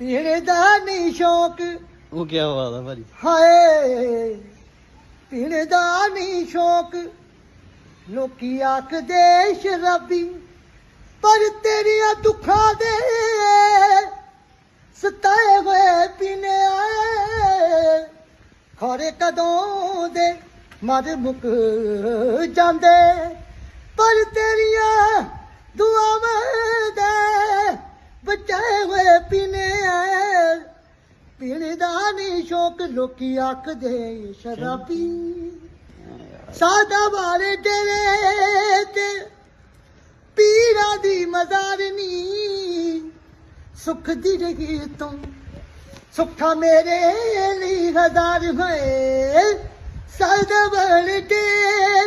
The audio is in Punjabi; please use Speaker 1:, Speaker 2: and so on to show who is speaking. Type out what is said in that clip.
Speaker 1: ਪੀਣ ਦਾ ਨਹੀਂ ਸ਼ੌਕ।
Speaker 2: ਉਹ ਕੀ ਬਾਤ ਆ ਭਾਜੀ।
Speaker 1: ਹਾਏ ਪੀਣ ਦਾ ਨਹੀਂ ਸ਼ੌਕ। ਲੋਕੀ ਆਖਦੇ ਸ਼ਰਾਬੀ ਪਰ ਤੇਰੀਆਂ ਦੁੱਖਾਂ ਦੇ ਸਤਾਏ ਹੋਏ ਪੀਨੇ ਆਏ। ਖਰੇ ਕਦੋਂ ਦੇ ਮਰ ਮੁੱਕ ਜਾਂਦੇ ਪਰ ਪੀਣ ਦਾ ਨਹੀਂ ਸ਼ੌਕ ਲੋਕੀ ਆਖਦੇ ਸ਼ਰਾਬੀ। ਸਾਦਾ ਵਾਲੇ ਤੇਰੇ ਤੇ ਪੀਰਾਂ ਦੀ ਮਜ਼ਾਰਨੀ ਸੁਖ ਦੀ ਰਹੀ ਤੂੰ ਸੁੱਖਾ ਮੇਰੇ ਲਈ ਹਜ਼ਾਰ ਹੋਏ। ਸਾਦਾ ਵਾਲੇ ਤੇਰੇ